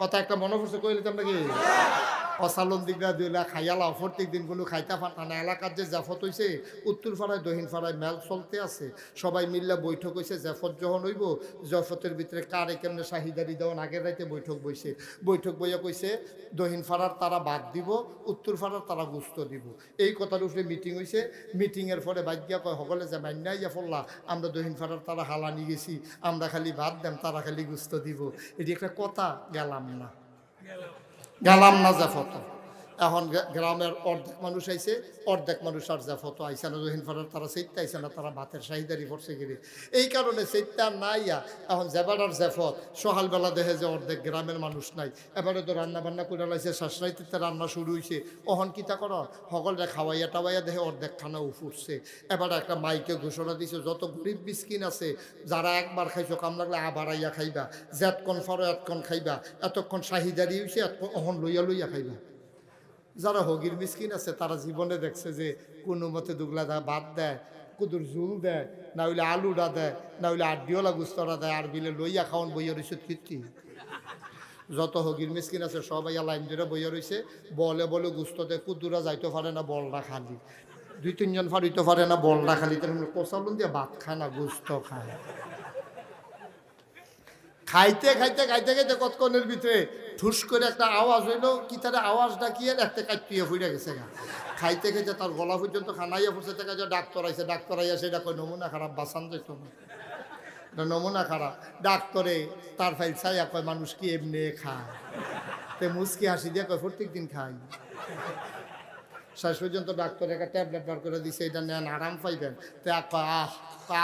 কথা একটা মনে পড়ছে কইলে তো নাকি অসালন দিকরা দিলা খাইয়ালা প্রত্যেক দিন কোনো খাইতা ফাটা না। এলাকার যে জাফত হইছে, উত্তর পাড়ায়, দক্ষিণ পাড়ায় মেল চলতে আছে। সবাই মিল্লা বৈঠক হইছে, জাফত যখন হইব, জফতের ভিতরে কারে কেমনে শাহিদারি দেওয়ান আগের রাইতে বৈঠক বইছে। বৈঠক বইয়া কইছে, দক্ষিণ পাড়ার তারা বাদ দিব, উত্তর পাড়ার তারা গুস্ত দিব। এই কথার উপরে মিটিং হইছে। মিটিংয়ের পরে বাজ্ঞা কয় সকলে যে মান্যা ইয়া ফল্লা আমরা দক্ষিণ পাড়ার তারা হালানি গেছি, আমরা খালি ভাত দেন তারা খালি গুস্ত দিব। এটি একটা কথা, গেলাম না। গেলাম না জাফত। এখন গ্রামের অর্ধেক মানুষ আইছে, অর্ধেক মানুষ আর জাফত আইসে না, রহিন ফারার তারা সেইটা আইসে না, তারা ভাতের সাহিদারি পড়ছে গিয়ে এই কারণে সেইটা নাইয়া এখন জেবাডার জাফত সকালবেলা দেখে যে অর্ধেক গ্রামের মানুষ নাই। এবারে তো রান্না বান্না করে লাইছে শাসরাইতে রান্না শুরু হয়েছে অহন কিতা কর সকলরে খাওয়াইয়া টাওয়াইয়া দেখে অর্ধেক খানা উফুরছে এবার একটা মাইকে ঘোষণা দিছে, যত গরিব বিস্কিন আছে, যারা একবার খাইছো, কাম লাগলে আবার আইয়া খাইবা। যেতক্ষণ ফারো এতক্ষণ খাইবা। এতক্ষণ শাহিদারি হয়েছে এতক্ষণ অহন লইয়া লইয়া খাইবা। যারা হগির মিসকিন আছে, তারা জীবনে দেখছে যে কোনো মতে দুগলা দেয় ভাত দেয়, কুদুর ঝুল দেয়, না হইলে আলুটা দেয়, না হইলে আড্ডিওলা গুস্তরা দেয়, আর বিলে লইয়া খাওয়ান বইয়া রয়েছে কীর্তি যত হগির মিসকিন আছে, সবাই লাইন ধরে বইয়া রয়েছে বলে বলে গুস্ত দেয়, কুদুরা যাইতে পারে না বলটা খালি। দুই, তিনজন ফারিতে পারে না বলটা খালি। তার কোসালুন দিয়ে, ভাত খায় না, গুস্ত খায়। খাইতে খাইতে খাইতে খাইতে কতক্ষণের ভিতরে ঠুস করে একটা আওয়াজ হইল কি তার আওয়াজ ডাকিয়ে একটা কাটিয়ে ফুটে গেছে গা। খাইতে খাইতে তার গলা পর্যন্ত খানাইয়া ফুটছে থেকে যে ডাক্তার আইছে ডাক্তার আইয়া সেটা কই নমুনা খারাপ বাসান যেত নমুনা খারাপ। ডাক্তরে তার ফাইল চাইয়া কয় মানুষ কি এমনি খায়? তে মুসকি হাসি দিয়ে কয় প্রত্যেক দিন খাই। শেষ পর্যন্ত ডাক্তার একটা ট্যাবলেট বার করে দিছে এটা নেন আরাম পাইবেন। তে আহ কয়,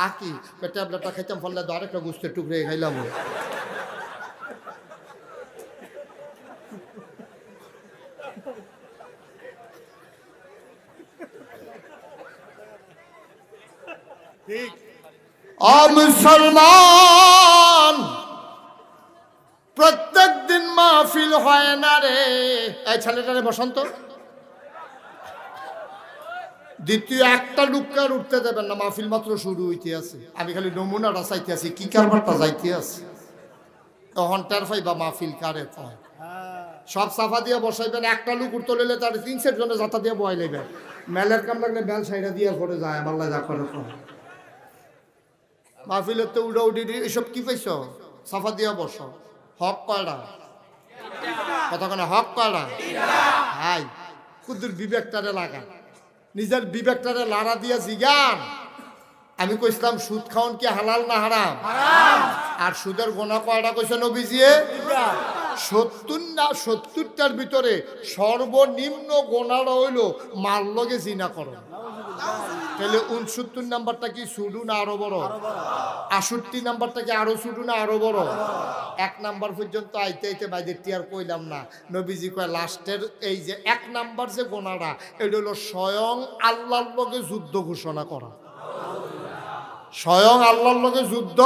আহ কি? ট্যাবলেটটা খাইতাম ফলে তো আরেকটা গুস্তের টুকরে খাইলাম। ও মুসলমান প্রত্যেক দিন মাহফিল হয় না রে। এই ছেলেটারে বসন্ত দ্বিতীয় একটা লুকার উঠতে দেবেন না মাহফিল মাত্র শুরু হইতে আছে। আমি খালি নমুনাটা চাইতে আছি কি কারবারটা যাইতে আছে। তখন টের পাইবা মাহফিল কারে কয়। সব সাফা দিয়ে বসাইবেন একটা লুক উঠতে লইলে তার তিন সেট জনে যাতা দিয়ে বয় মেলের কাম লাগলে মেল সাইডা দিয়ে করে যায় আমার যা করে মাহফিলের তো উড়া উড়ি এসব কি পাইছ সাফা দিয়া বস। হক কথা কেন হক কয়টা হাই কুদুর বিবেকটারে লাগা নিজের বিবেকটারে লাড়া দিয়া জিগান। আমি কইছিলাম, সুদ খাওন কি হালাল না হারাম? আর সুদের গোনা কয়টা কইছে নবীজিয়ে সত্তর না, সত্তরটার ভিতরে সর্বনিম্ন গোনাটা হইল মার লগে জিনা করো। তাহলে উনসত্তর নাম্বারটা কি শুরু না আরও বড়? আষট্টি নাম্বারটা কি আরও শুরু না আরও বড়? এক নাম্বার পর্যন্ত আইতে আইতে বাইদের আর কইলাম না। নবীজি কয় লাস্টের এই যে এক নাম্বার যে গোনাটা এটা হলো স্বয়ং আল্লাহর লগে যুদ্ধ ঘোষণা করা। স্বয়ং আল্লাহর লগে যুদ্ধ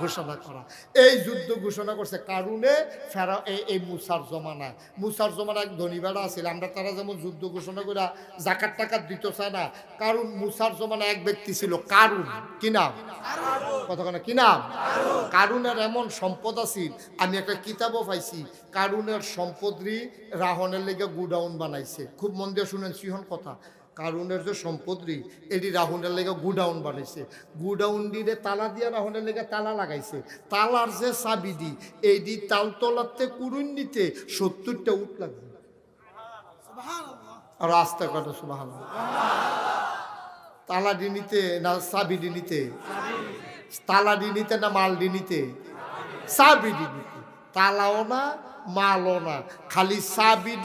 ঘোষণা করা। এই যুদ্ধ ঘোষণা করছে কারণে ফেরা এই এই মুসার জমানায়। মুসার জমানায় এক ধনী বেড়া আছিল, আমরা তারা যেমন যুদ্ধ ঘোষণা করে জাকাত টাকাত দিত চায় না কারণ মুসার জমানায় এক ব্যক্তি ছিল কারুন। কি নাম? কেন কি নাম? কারুনের এমন সম্পদ আছিল, আমি একটা কিতাবও পাইছি, কারুনের সম্পদরি রাহনের লেগে গুডাউন বানাইছে। খুব মন দিয়ে শুনেন, সিহন কথা। কারুনের যে সম্পদরি এটি রাহুনের লেগে গুডাউন বানাইছে। গুডাউন দিয়ে তালা দিয়া রাহুনের লেগে তালা লাগাইছে। তালার যে চাবি দি এই দি তালতলাতে কুরুন নিতে সত্তরটা উঠ লাগবে। আর রাস্তা সুবাহ তালা দি নিতে না চাবি দি নিতে? তালা দি নিতে না মাল দি নিতে? চাবি দি নিতে। তালাও না মালও না খালি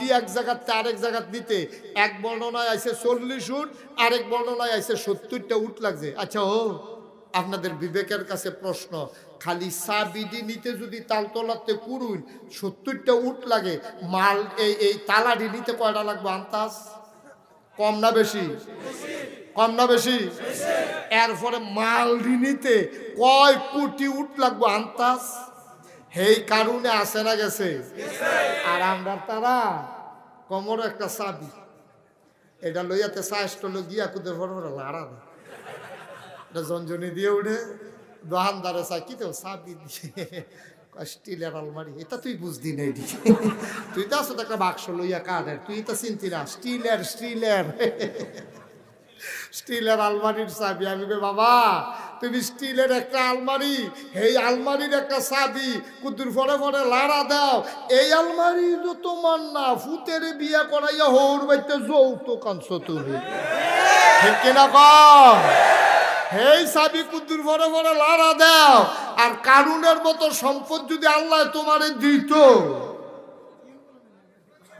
দি এক জায়গাতে আরেক জায়গাত দিতে এক বর্ণনায় আছে চল্লিশ উঠ আরেক বর্ণনায় আছে সত্তরটা উঠ লাগছে। আচ্ছা ও, আপনাদের বিবেকের কাছে প্রশ্ন। খালি চাবিডি নিতে যদি তাল তালতলাতে কুরুন সত্তরটা উঠ লাগে, মাল, এই এই তালাডি নিতে কয়টা লাগবে? আন্তাজ? কম না বেশি? কম না বেশি? এরপরে মাল নিতে কয় কোটি উঠ লাগবো? আন্তাজ? সেই কারণে আসে না গেছে? আর আমরা তারা কমর একটা চাবি। এটা লইয়াতে চাষটা গিয়া কুদের বড় বড় লাড়া দেয় এটা জঞ্জনি দিয়ে উঠে দোকানদারে চাই কি তো চাবি দিয়ে? স্টিলের আলমারি। এটা তুই বুঝদি না এটি। তুই তো আসো একটা বাক্স লইয়া কাঠের তুই তো চিনতি না। স্টিলের স্টিলের। স্টিলের আলমারির চাবি। আমি বাবা তুমি স্টিলের একটা আলমারি, এই আলমারির একটা চাবি। কুদ্দুর ফরে ফরে লাড়া দাও। এই আলমারি তো তোমার না, ফুতের বিয়া করাইয়া হৌর বাইতে যৌতুক আনছো তুমি। ঠিক কিনা কম হেই সাবি কুদ্দুর ভরে ভরে লাড়া দাও। আর কারুনের মতো সম্পদ যদি আল্লাহ তোমারে দিত।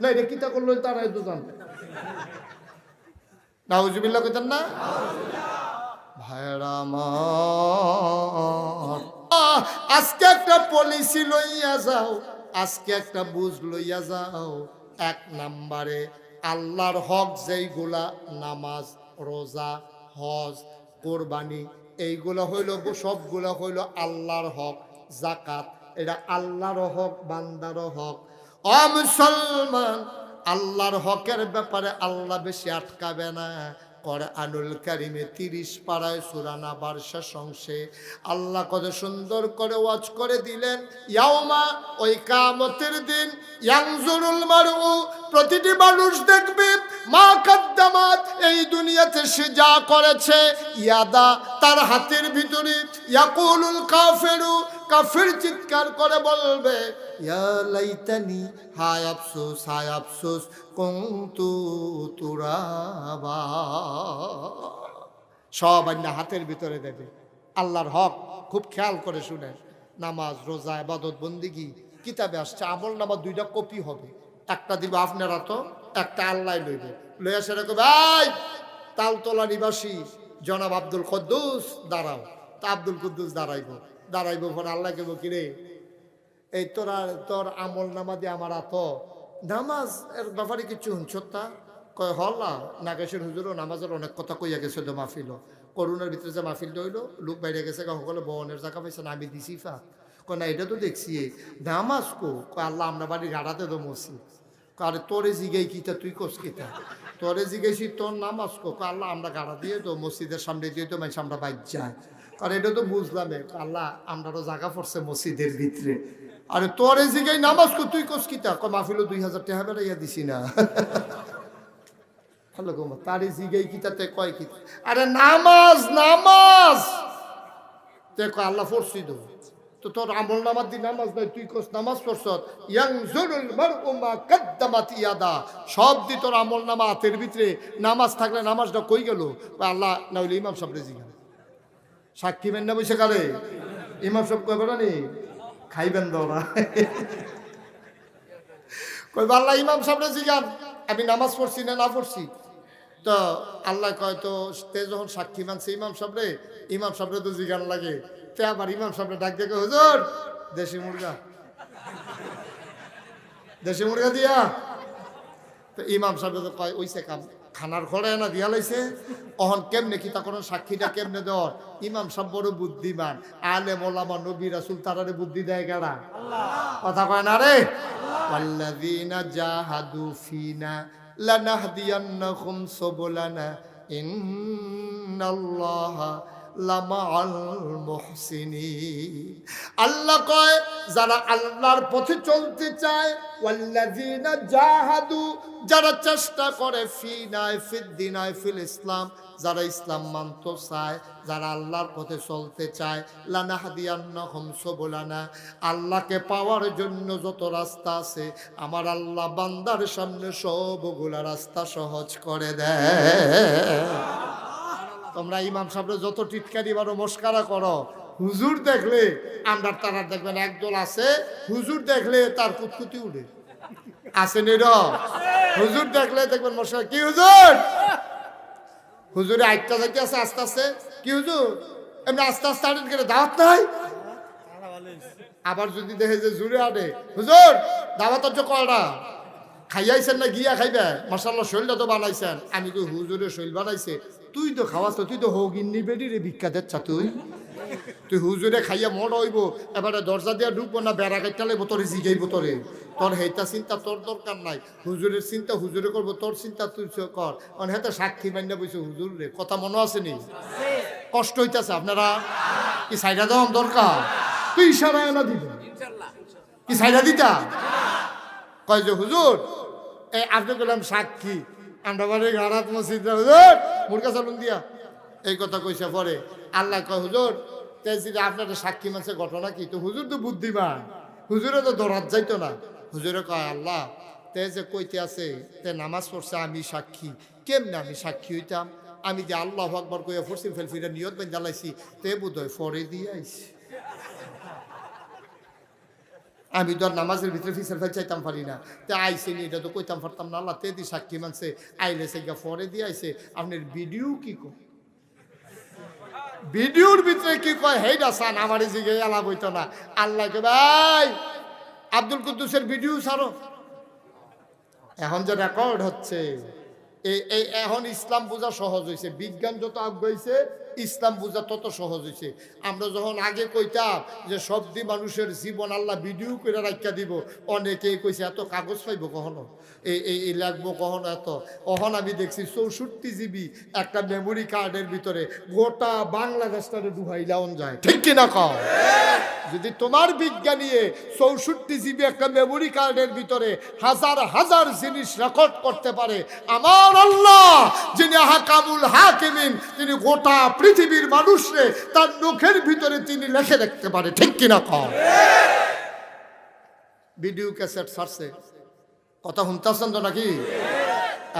না, এটা কিতা করল তারাই তো জানবে নাউজুবিল্লাহ কইতেন না? ভাইরা আজকে একটা পলিসি লইয়া যাও, আজকে একটা বুঝ লইয়া যাও। এক নাম্বারে, আল্লাহর হক যেইগুলা, নামাজ, রোজা, হজ, কোরবানি, এইগুলো হইল, সবগুলো হইল আল্লাহর হক জাকাত এটা আল্লাহর হক বান্দার হক। অ মুসলমান, আল্লাহর হকের ব্যাপারে আল্লাহ বেশি আটকাবে না। আনুল কারিমে তিরিশ পাড়ায় সুরানা বার্ষা সংসে আল্লাহ কত সুন্দর করে ওয়াজ করে দিলেন ইয়াওমা ওই কামতের দিন ইয়াংজুরুল মারু প্রতিটি মানুষ দেখবে, মা কাদ্দামাত, এই দুনিয়াতে সে যা করেছে, ইয়াদা তার হাতের ভিতরে, ইয়াকুলুল কাফেরু কাফের চিৎকার করে বলবে লাইতানি, হায় আফসোস হায় আফসোস, কন্তু তুরাবা। সব আন্না হাতের ভিতরে দেবে। আল্লাহর হক খুব খেয়াল করে শুনে, নামাজ, রোজা আবাদত বন্দিগি, কিতাবে আসছে, আমল নামা দুইটা কপি হবে। একটা দিব আপনারা তো, একটা আল্লাহ লইবে। লইয়া সেটা কবে ভাই তালতলা নিবাসী, জনাব আব্দুল কদ্দুস, দাঁড়াও। তা আব্দুল কুদ্দুস দাঁড়াইব। দাঁড়াইব পরে আল্লাহ কেব কিরে এই তোরা তোর আমল নামা দিয়ে আমার আত। নামাজ এর ব্যাপারে কিছু শুনছ তা? কয়, হল্লা, নাগেশের হুজুরও নামাজের অনেক কথা কইয়া গেছে তো মাহফিল। করুণার ভিতরে যে মাহফিল হইল, লোক বাইরে গেছে সকলে বহনের জায়গা পাইছে না, আমি দিছি ফা। কয়, না, এটা তো দেখছি নামাজ কো? কয়, আল্লাহ, আমরা বাড়ি গাড়াতে তো মসি আরে, তোরে জিগাই কিতা তুই কোস কিতা তোরে জিগাইছি, তোর নামাজ কো? আল্লাহ, আমরা গাড়া দিয়ে তো মসজিদের সামনে দিয়ে তো মানুষ আমরা বাইর যায় আর এটা তো বুঝলাম আল্লাহ আমরাও জায়গা পড়ছে মসজিদের ভিতরে। আরে তোরে জিগাই নামাজ কো তুই কোস কিতা? কয় মাহফিল দুই হাজার টাকা বেড়াইয়া দিছি না। তারে জিগাই কিতাতে কয় কিতা আরে নামাজ নামাজ! তে কয়, আল্লাহ পড়ছি তো। তো তোর আমল নামাজ দি নামাজ নাই, তুই কোস নামাজ পড়ছ? ইয়াংজুরুল মারউ মা কাদ্দামাত ইয়াদা। সব দি তোর আমল নামা হাতের ভিতরে নামাজ থাকলে নামাজটা কই গেল? আল্লাহ না হইলে ইমাম সাহেব রেজি সাক্ষী বেন না বসে কারে ইমাম সব কয় বেড়া নি? খাইবেন দৌড়া কই আল্লাহ ইমাম সাহেব জিগান, আমি নামাজ পড়ছি না না পড়ছি? তো আল্লাহ কয়, তো তে যখন সাক্ষী মানছে ইমাম সাহেবরে ইমাম সাহেবরে তো জিগান লাগে। তে আবার ইমাম সাহেবরে ডাক দেখে, হুজুর, দেশি মুরগা। দেশি মুরগা দিয়া? তো ইমাম সাহেব তো কয়, ওইসে কাম। খানার ঘরে না দিয়া লাইছে অহন কেমনে কি তা কোনো সাক্ষীটা কেমনে দেওয়ার ইমাম সব বড় বুদ্ধিমান। আলে মোলামা নবী রাসুল বুদ্ধি দেয় গেড়া কথা কয় না রে ফিনা লানাহদিয়ান্নাহুম সুবুলানা। ইন্নাল্লাহা লামাআল মুহসিনিন আল্লাহ কয়, যারা আল্লাহর পথে চলতে চায় জাহাদু, যারা চেষ্টা করে ফিনায় ফিদ্দিনায় ফিল ইসলাম, যারা ইসলাম মানতে চায়, যারা আল্লাহর পথে চলতে চায়, লানাহাদিয়ান্নাহুম সুবুলানা। আল্লাহকে পাওয়ার জন্য যত রাস্তা আছে, আমার আল্লাহ বান্দার সামনে সবগুলা রাস্তা সহজ করে দেয়। তোমরা ইমাম সাহেবের যত টিটকারি বারো মস্কারা করো, হুজুর দেখলে আমরা তারা দেখবেন একদল আছে, হুজুর দেখলে তার কুতকুতি উঠে আছে নির হুজুর দেখলে দেখবেন মশাই, কি হুজুর? হুজুরে আটটা থেকে আছে, আস্তে আস্তে। কি হুজুর? এমনি আস্তে আস্তে আটেন গেলে দাওয়াত নাই? আবার যদি দেখে যে জুড়ে আনে, হুজুর দাওয়াত হচ্ছে কয়টা খাইয়াইছেন না, গিয়া খাইবে? মশাল্লা শৈলটা তো বানাইছেন। আমি তো হুজুরে শৈল বানাইছে? তুই তো খাওয়াস তুই তো হগিন্নি বেডি রে ভিক্ষা দেচ্ছা তুই। তুই হুজুরে খাইয়া মর হইব, এবারে দরজা দিয়া ঢুকবো না, বেড়া কাটটা লাগবো তোরে জিগাইব তোরে। তোর হেতা চিন্তা, তোর দরকার নাই। হুজুরের চিন্তা, হুজুরে করব, তোর চিন্তা তুই কর। অন হেতে সাক্ষী মান্য বইছে, হুজুর রে, কথা মনে আছে নি? কষ্ট হইতাছে, আপনারা কি সাইডা দেওয়ার দরকার? তুই ইশারা না দিবেন কি সাইডা দিতা? কয় যে, হুজুর, এই আপনি বললাম সাক্ষী দিয়া। এই কথা আল্লাহ কয় আপনার সাক্ষী মাসে ঘটনা কি? তো হুজুর তো বুদ্ধিমান। হুজুরে তো দৌড়াত যাইতো না। হুজুরে কয়, আল্লাহ, তে যে কইতে আছে, তে নামাজ পড়ছে, আমি সাক্ষী। কেমনে আমি সাক্ষী হইতাম? আমি যে আল্লাহ আকবর কইয়া ফরসি ফেলফিরা নিয়ত বেন জ্বালাইছি তে বোধ হয় ফরে দিয়ে আইছি। আমি তো নামাজের ভিতরে ফিসের ফেল চাইতাম পারি না। তে আইসে নি, এটা তো কইতাম পারতাম না। আল্লাহ তে দি সাক্ষী মানছে, আইলে সে গা ফরে দিয়ে আইসে আপনার ভিডিও কি কো ভিডিওর ভিতরে কি কয়? হেইডা সান, আমার জিগে আলাপ হইতো না। আল্লাহকে ভাই, আব্দুল কুদ্দুসের ভিডিও ছাড়ো। এখন যে রেকর্ড হচ্ছে এই এখন ইসলাম বোঝা সহজ হয়েছে বিজ্ঞান যত আগাইছে ইসলাম বোঝা তত সহজ হয়েছে আমরা যখন আগে কইতাম যে সবদি মানুষের জীবন আল্লাহ ভিডিও করে রাখা দিব, অনেকেই কইছে, এত কাগজ পাইব কখনো? এই এই লাগবো কখনো এত? অহন আমি দেখছি চৌষট্টি জিবি একটা মেমোরি কার্ডের ভিতরে গোটা বাংলাদেশটারে ডুহাইলাউন যায়। ঠিক কিনা কম যদি তোমার বিজ্ঞানীয়ে চৌষট্টি জিবি একটা মেমোরি কার্ডের ভিতরে হাজার হাজার জিনিস রেকর্ড করতে পারে, আমার আল্লাহ যিনি হাকামুল হাকিমিন তিনি গোটা পৃথিবীর মানুষরে তার মুখের ভিতরে তিনি লেখে দেখতে পারে, ঠিক কিনা কম ভিডিও ক্যাসেট ছাড়ছে। কথা শুনতেছেন তো নাকি?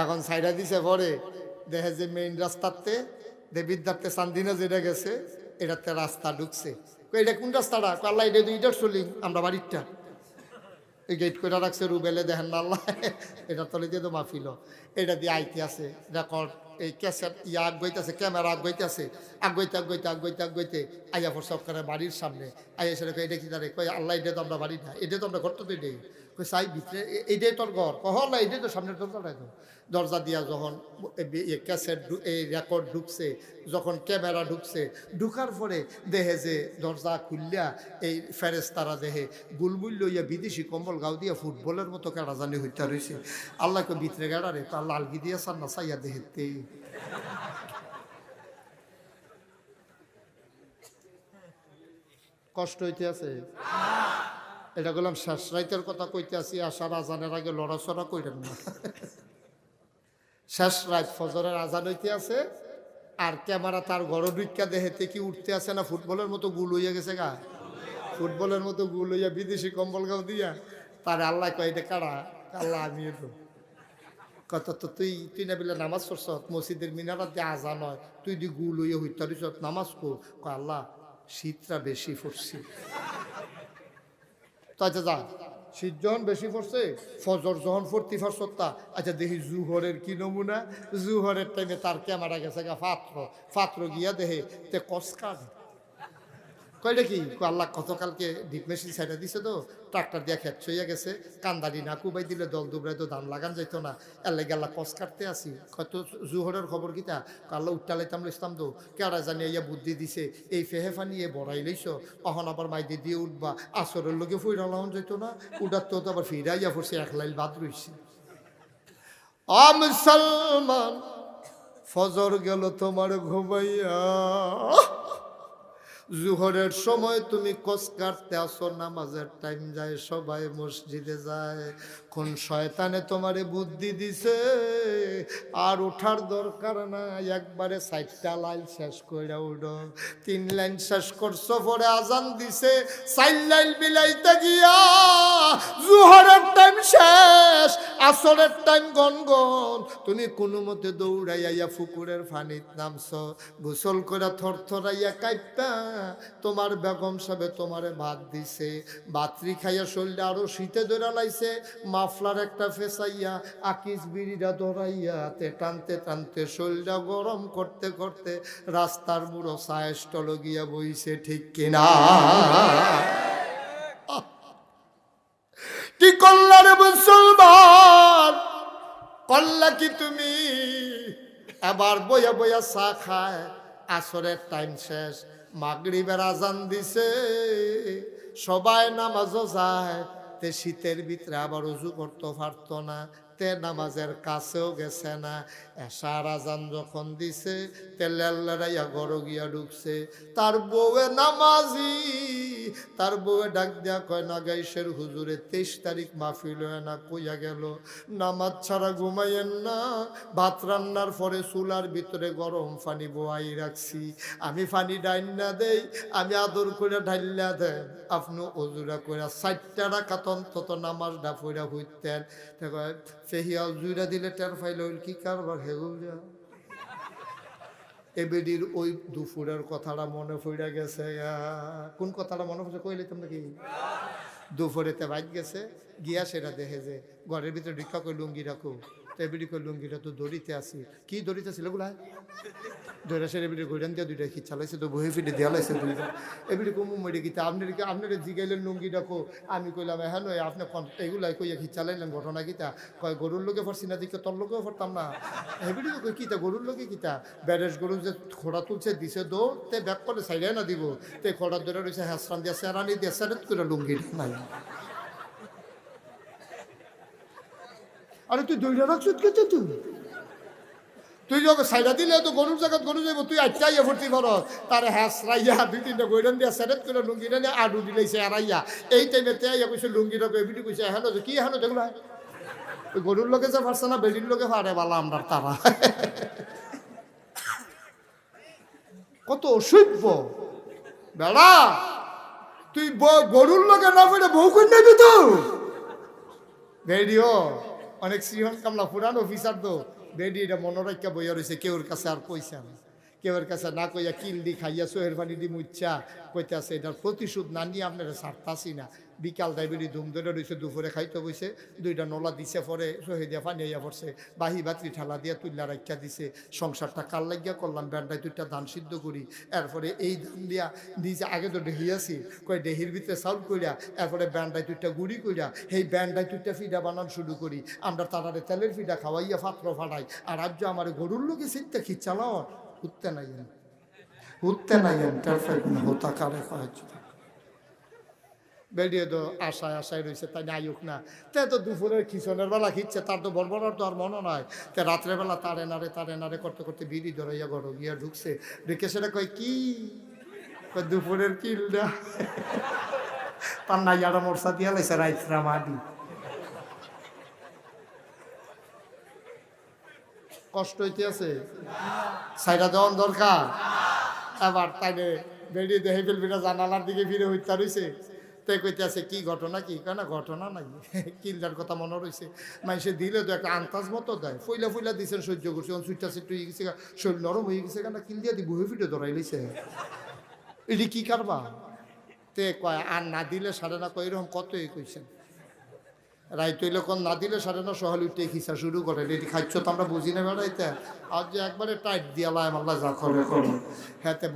এখন সাইডা দিছে পরে। দেখে যে মেইন রাস্তাতে দেবিদ্যার্থে চান্দিনা যেটা গেছে, এটাতে রাস্তা ঢুকছে। এটা কোন রাস্তাটা? আল্লাহ, এটা দুইটার চলি। আমরা বাড়িরটা। এই গেট করে রাখছে রুবেলে, দেখেন না আল্লাহ এটা তলে দিয়ে তো মাফিল। এটা দিয়ে আইতে আছে রেকর্ড এই ক্যাসেট ইয়া আগ ক্যামেরা আগ গইতেছে আগ গইতে আগ গইতে আগ আগ আইয়া পর সব করে বাড়ির সামনে আইয়া সেটা এটা কি তারে? কয়ে, আল্লাহ, এটা তো আমরা বাড়ি না, এটা তো আমরা ঘর তো এটাই। সাই ভিতরে এইটাই তোর ঘর কহ না এইটাই তো সামনের দরজাটাই তো দরজা দিয়া যখন ক্যাসেট এই রেকর্ড ঢুকছে, যখন ক্যামেরা ঢুকছে ঢুকার পরে দেহে যে দরজা খুললিয়া এই ফেরেস তারা দেহে বুলবুল লইয়া বিদেশি কম্বল গাও দিয়া ফুটবলের মতো কেড়া জানি হইতে রয়েছে আল্লাহকে ভিতরে গেড়া রে, তার লালগি দিয়া সার না সাইয়া দেহেতে কষ্ট হইতে আছে? এটা বললাম শেষ রাইতের কথা কইতে আসি আসার আজানের আগে লড়াচড়া কইরেন না। শেষ রাত ফজরের আজান হইতে আছে, আর ক্যামেরা তার গড় ডুইকা দেহেতে কি উঠতে আছে না, ফুটবলের মতো গুল হইয়া গেছে গা। ফুটবলের মতো গুল হইয়া বিদেশি কম্বল গাও দিয়া, তার আল্লাহ কয় কারা? আল্লাহ, আমি তো কত তো তুই তুই না বিলে নামাজ পড়ছ? মসজিদের মিনারাত দিয়ে আজান হয়, তুই দি গুল হইয়া হইতারিস, নামাজ কো আল্লাহ শীতটা বেশি পড়ছি। তো আচ্ছা যা শীত যখন বেশি পড়ছে, ফজর যখন ফুর্তি ফসত্তা আচ্ছা দেখি জুহরের কি নমুনা? জুহরের টাইমে তার ক্যামেরা গেছে গা ফাত্র। ফাত্র গিয়া দেহে তে কসকার কয়টা কি? আল্লাহ গতকালকে ডিপ মেশিন সাইডে দিছে তো ট্রাক্টর দিয়া খেত ছইয়া গেছে, কান্দারি না কুবাই দিলে দল দুবরাই তো ধান লাগান যাইতো না। এর লেগে আল্লাহ কস কাটতে আসি। কত জুহরের খবর কিতা? আল্লাহ উঠটালাইতাম লইতাম তো, কেডা জানি ইয়া বুদ্ধি দিছে, এই ফেহে ফানি এ বড়াই লইছ, অহন আবার মাইদি দিয়ে উঠবা, আসরের লোকে ফুইরা লাউন যাইতো না, উঠার তো আবার ফিরা ইয়া পড়ছে এক লাইল বাদ রইছে। আ মুসলমান, ফজর গেল তোমার ঘুমাইয়া। জুহরের সময় তুমি কস কাটতে আসো, নামাজের টাইম যায়, সবাই মসজিদে যায়। কোন শয়তানে তোমারে বুদ্ধি দিছে? আর ওঠার দরকার না একবারে সাইডটা লাইন শেষ কইরা উঠো। তিন লাইন শেষ করছ, পরে আজান দিছে, চার লাইন বিলাইতে গিয়া জুহরের টাইম শেষ, আসরের টাইম গন গন। তুমি কোনো মতে দৌড়াইয়া ফুকুরের ফানিত নামছ। গোসল করে থর থরাইয়া কাইপা তোমার বেগম সাহেবে তোমারে ভাত দিছে, বাত্রি খাইয়া শরীরে আরও শীতে ধরে লাইছে, মাফলার একটা ফেসাইয়া আকিস বিড়িরা ধরাইয়া, তে টানতে টানতে শরীরটা গরম করতে করতে রাস্তার বুড়ো সায়েস্টল গিয়া বইছে, ঠিক কিনা? কি রে মুসলমান? করলা কি তুমি? এবার বইয়া বইয়া চা খায়, আসরের টাইম শেষ মাগরিবের আজান দিছে সবাই নামাজও যায় তে শীতের ভিতরে আবার উজু করতো পারতো না। তে নামাজের কাছেও গেছে না। এসার আজান যখন দিছে তে লেল্লারাইয়া গড় গিয়া ঢুকছে। তার বউয়ে নামাজি, তার বউয়ে ডাক দেয়া কয় না গাইশের হুজুরে, তেইশ তারিখ মাহফিল হয় না, কইয়া গেল, নামাজ ছাড়া ঘুমাইয়েন না, ভাত রান্নার পরে চুলার ভিতরে গরম পানি বোয়াই রাখছি। আমি পানি ডাইন না দেই, আমি আদর করে ঢাইলা দেন আপনি অজুরা করে ষাটটা টাকা অন্তত নামাজ ডা পইরা হইতেন। ফেহিয়াল জুইরা দিলে টের ফাইল হইল কি কারবার হেগুল যা? এবেডির ওই দুপুরের কথাটা মনে পড়ে গেছে কোন কথাটা মনে পড়ছে কইলে তোমরা কি দুপুরেতে বাইক গেছে, গিয়া সেটা দেখে যে ঘরের ভিতরে ঢিকা করে লুঙ্গি রাখো। তো এবিডি কই, লুঙ্গিটা তো দড়িতে আসি কি দড়িতে ছিলগুলা ধরে সে এবিডি গোড়ান দিয়ে দুইটা কি চালাইছে, তো বহে ফিটে দেওয়া লাইছে দুইটা। এবিডি কমু মরে গিতে আপনার কি আপনার জিগাইলেন লুঙ্গি রাখো আমি কইলাম হ্যাঁ নয়, আপনি এগুলাই কইয়া কি চালাইলেন ঘটনা কিতা কয়, গরুর লোকে পড়ছি না দিকে তোর লোকেও পড়তাম না। এবিডি কই কিতা গরুর লোকে কিতা ব্যারেজ গরু যে খোড়া তুলছে, দিছে দৌড়, তে ব্যাক করে সাইডে না দিব। তে খোড়া ধরে রয়েছে হ্যাসরান দিয়ে সেরানি দিয়ে সেরেত করে লুঙ্গি নাই। আরে, তুই দইটা রাখছ কে তুই? তুই যখন সাইডা দিলে তো গরুর জায়গা গরু যাইব, তুই আচ্ছা ইয়ে ভর্তি কর তার হ্যাস রাইয়া দুই তিনটা গৈরান দিয়া সেরেত করে লুঙ্গিটা নিয়ে আডু দিলেছে এরাইয়া এই টাইমে তে ইয়া কইছে লুঙ্গিটা এবিটি কইছে হেন কি হেন দেখল ওই গরুর লোকে যে পারছে না, বেডির লোকে পারে বালা আমরা তারা। কত অসভ্য। বেড়া, তুই গরুর লোকে না পেরে বউ করে নেবি তো বেডিও, অনেক শ্রীহন কামলা, পুরান অফিসার তো। বেডি এটা রাখা বইয়া রয়েছে কেউর কাছে আর পয়সা নেই। কেউর কাছে না কইয়া কিল দি খাইয়া সোহের পানি দি মুচ্ছা কইতে আছে এটার প্রতিশোধ না নিয়ে আপনারা সারতাসি না। বিকাল ডাইবেরি ধুম ধরে রয়েছে দুপুরে খাইতে বইছে, দুইটা নলা দিছে পরে সোহে দিয়া পানি আইয়া পড়ছে, বাহি বাতি ঠেলা দিয়া তুল্লা রাখিয়া দিছে, সংসারটা কাল লাগিয়া করলাম ব্যান্ডায় দুইটা ধান সিদ্ধ করি, এরপরে এই ধান দিয়া দিয়েছে আগে তো ডেহি আছি কই ডেহির ভিতরে চাউল কইরা, এরপরে ব্যান্ডায় দুইটা গুড়ি কইরা, সেই ব্যান্ডায় দুইটা ফিডা বানান শুরু করি, আমরা তারারে তেলের ফিডা খাওয়াইয়া পাত্র ফাটাই, আর রাজ্য আমার গরুর লোকে সিটটা খিচালাও উঠতে নাই উঠতে নাই তার ফেকুন হতা কারে খাওয়াচ্ছি বেরিয়ে তো আশায় আশায় রয়েছে তাই আয়ুক না। তে তো দুপুরের খিচনের বেলা খিচ্ছে, তার তো বড় তো আর মনে নয় তে রাত্রেবেলা তারে নারে তারে নারে করতে করতে বিড়ি ধরাইয়া গড় গিয়া ঢুকছে। ঢুকে সেটা কয়, কি? দুপুরের কিলটা তার নাই আর মোরসা দিয়া লাইছে, রাইতরা মাদি কষ্ট হইতে আছে সাইডা দেওয়ান দরকার? আবার তাইলে বেরিয়ে দেখে ফেলবিটা জানালার দিকে ফিরে হইতে রইছে। তাই কইতে আছে কি ঘটনা কি? কেন ঘটনা নাই। কিলদার কথা মনে রয়েছে মানুষে দিলে তো একটা আন্তাজ মতো দেয়। ফইলা ফইলা দিছেন, সহ্য করছে। অন সুইটা সিট হয়ে গেছে শরীর নরম হয়ে গেছে কেন কিল দিয়া বহে ফিটে ধরাই লইছে। এটি কি কারবা তে কয়, আর না দিলে সাড়ে না। কয়, এরকম কতই কইছেন? রাইত না দিলে সাড়ে না সহল উঠে খিসা শুরু করে। এটি খাচ্ছ তো আমরা বুঝি না বেড়াইতে। আজ যে একবারে টাইট দিয়া লাই মাল্লা যা করে করো।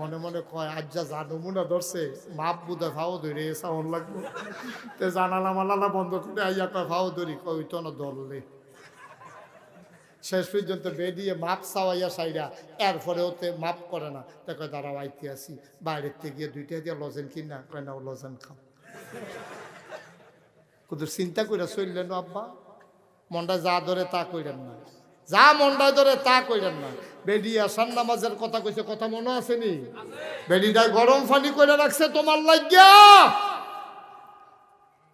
মনে মনে কয়, আজ যা যা নমুনা ধরছে, মাপ বুধে ফাও ধরে সাউন লাগবো। তে জানালা মালালা বন্ধ করে আইয়া কয়, ফাও ধরি কই তো না ধরলে। শেষ পর্যন্ত বেরিয়ে মাপ চাওয়াইয়া সাইরা এরপরে ওতে মাপ করে না। তা কয়, দাঁড়াও, আইতে আসি। বাইরের থেকে গিয়ে দুইটা দিয়ে লজেন কিনা, কয় না ও লজেন খাও। কিন্তু চিন্তা করে চললেন আব্বা? মনটা যা ধরে তা কইলেন না। যা মন্ডায় ধরে তা কইলেন না। বেডি আসান নামাজের কথা কইছে, কথা মনে আছে নি? বেডিটা গরম পানি করে রাখছে, তোমার লাগিয়া।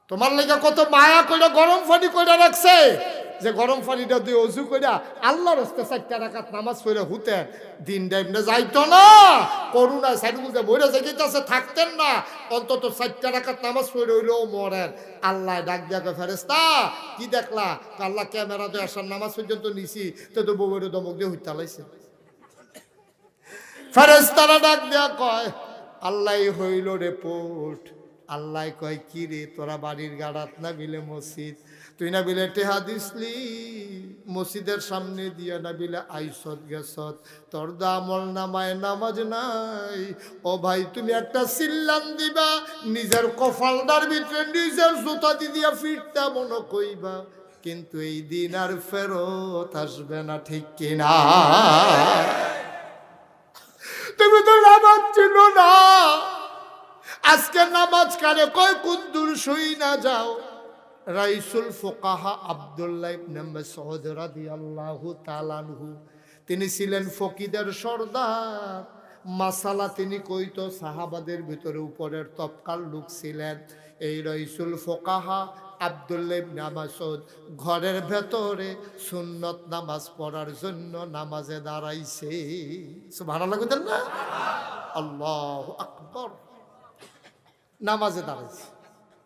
তোমার লাগিয়া কত মায়া করে গরম পানি করে রাখছে। যে গরম পানিটা দিয়ে অজু কইরা আল্লাহর হস্তে চারটা রাখাত নামাজ পড়ে হুতে দিন ডাইমনে যাইতো না। করুণা সাইড বুঝে বইরে যাইতেছে থাকতেন না। অন্তত চারটা রাখাত নামাজ পড়ে হইলেও মরেন। আল্লাহ ডাক দিয়া ফেরেস্তা কি দেখলা? আল্লাহ ক্যামেরা দিয়ে আসার নামাজ পর্যন্ত নিছি, তো তো বউয়ের দমক দিয়ে হইতে লাইছে। ফেরেস্তারা ডাক দেয়া কয়, আল্লাহ হইল রে রেপোর্ট আল্লাহ কয়, কি রে, তোরা বাড়ির গাড়াত না বিলে মসজিদ? তুই না বিলে টেহা দিসলি? মসজিদের সামনে দিয়া না বিলে আইসত গেছত তোর দামল নামায় নামাজ নাই। ও ভাই, তুমি একটা সিল্লান দিবা, নিজের কফালদার ভিতরে নিজের জুতা দি দিয়া ফিরতে মনে কইবা, কিন্তু এই দিন আর ফেরত আসবে না, ঠিক কিনা? তুমি তো নামাজ ছিল না। আজকে নামাজ কারে কয়, কুন্দুর শুই না যাও। রাইসুল ফোকাহা আবদুল্লাহ ইবনে মাসউদ রাদিয়াল্লাহু তাআলা আনহু। তিনি ছিলেন ফকিদের সর্দার। মাসালা তিনি কইতো সাহাবাদের ভিতরে উপরের তৎকাল লোক ছিলেন। এই রইসুল ফোকাহা আবদুল্লাহ ইবনে ঘরের ভেতরে সুন্নত নামাজ পড়ার জন্য নামাজে দাঁড়াইছে। ভালো লাগতেন না? আল্লাহ আকবর। নামাজে দাঁড়াইছে।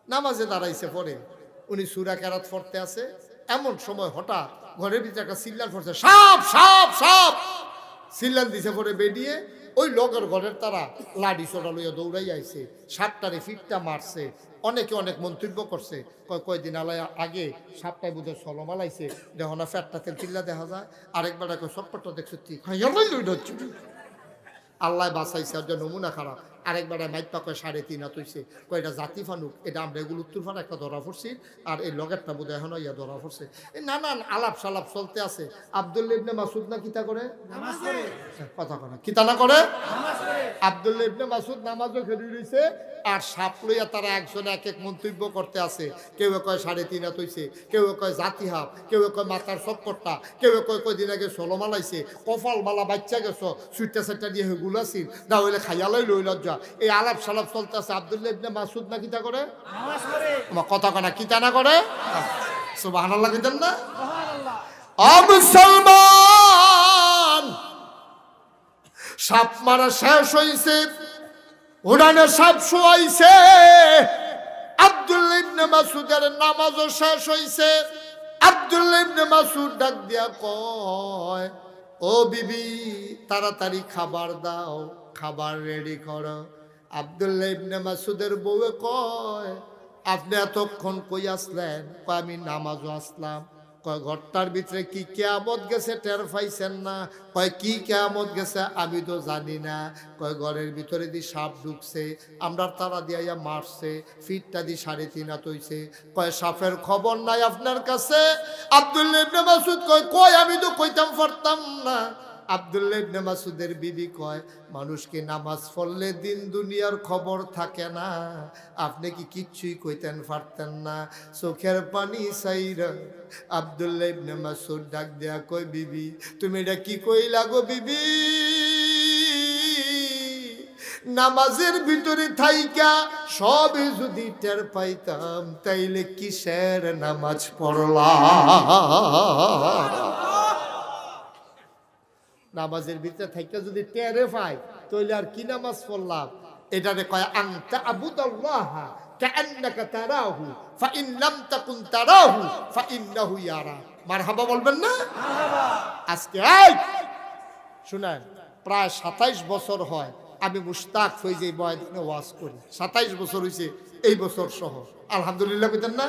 নামাজে দাঁড়াইছে পরে। উনি সুরা কেরাত পড়তে আছে। এমন সময় হঠাৎ ঘরের ভিতরে একটা সিল্লার পড়ছে, সাপ সাপ সাপ। সিল্লান দিছে পরে বেরিয়ে ওই লগের ঘরের তারা লাডি চড়া লইয়া দৌড়াই আইছে, সাপটারে ফিটটা মারছে, অনেকে অনেক মন্তব্য করছে। কয়, কয়দিন আলাই আগে সাপটায় বোধহয় সলমাল আইছে দেখো না ফ্যাটটা তেল চিল্লা দেখা যায়। আরেকবার কয় সপ্পরটা দেখছ ঠিক। আল্লাহ বাঁচাইছে আর নমুনা খারাপ। আরেকবার মাইপা কয় সাড়ে তিন হাত হইছে। কয় এটা জাতি ফানুক এটা আমরা এগুলো উত্তর ফানা একটা ধরা পড়ছি আর এই লগেরটা বোধ হয় ইয়া ধরা পড়ছে। এই নানান আলাপ সালাপ চলতে আছে। আবদুল্লা ইবনে মাসুদ না কিতা করে? কথা কনা কিতা না করে? আব্দুল ইবনে মাসুদ নামাজও খেলি রইছে। আর সাপ লইয়া তারা একজন এক এক মন্তব্য করতে আছে। কেউ কয় সাড়ে তিন হাত হইছে, কেউ কয় জাতি হাফ কেউ কয় মাথার চক্করটা, কেউ কয় কয়দিন আগে সলমা লাইছে কপাল মালা বাচ্চা গেছ সুইটা সাইটা দিয়ে হেগুলো আছিল না হইলে খাইয়ালাই লই লজ্জা। এই আলাপ সালাপ চলতে আছে আবদুল্লাহ ইবনে মাসুদ না কিতা করে? কথা কনা কিতা না করে? লাগিতেন না? মুসলমান, সাপ মারা শেষ হইছে। উড়ানে সাপ শোয়াইছে। আব্দুল্লাহ ইবনে মাসুদের নামাজও শেষ হইছে। আব্দুল্লাহ ইবনে মাসুদ ডাক দিয়া কয়, ও বিবি, তাড়াতাড়ি খাবার দাও, খাবার রেডি করো। আব্দুল্লাহ ইবনে মাসুদের বউয়ে কয়, আপনি এতক্ষণ কই আসলেন? আমি নামাজও আসলাম। কয়, ঘরটার ভিতরে কি কেয়ামত গেছে টের পাইছেন না? কয়, কি কেয়ামত গেছে আমি তো জানি না। কয়, ঘরের ভিতরে দি সাপ ঢুকছে, আমরা তারা দিয়া মারছে, ফিটটা দি সাড়ে তিন হাত হইছে। কয়, সাপের খবর নাই আপনার কাছে? আব্দুল্লাহ ইবনে কয় কয়, আমি তো কইতাম পারতাম না। আবদুল্লাহ মাসুদের বিবি কয়, মানুষকে নামাজ পড়লে দিন দুনিয়ার খবর থাকে না। আপনি কি কিচ্ছুই কইতেন পারতেন না। চোখের পানি সাইরা আবদুল্লাহ ইবনে মাসুদ ডাক দেয়া কয়, বিবি, তুমি এটা কি কইলা গো বিবি? নামাজের ভিতরে থাইকা সবে যদি টের পাইতাম, তাইলে কিসের নামাজ পড়লাম নামাজের ভিতরে থাকতে যদি টেরে পাই তাহলে আর কি নামাজ পড়লাম? এটারে কয় আংতা আবুদাল্লাহ কাআন্নাকা তারাহু লাম তাকুন তারাহু ইয়ারা। মারহাবা বলবেন না? আজকে এই, শুনেন, প্রায় সাতাইশ বছর হয়, আমি মুস্তাক হয়ে যে বয়দিনে ওয়াজ করি। সাতাইশ বছর হয়েছে এই বছর সহ। আলহামদুলিল্লাহ না?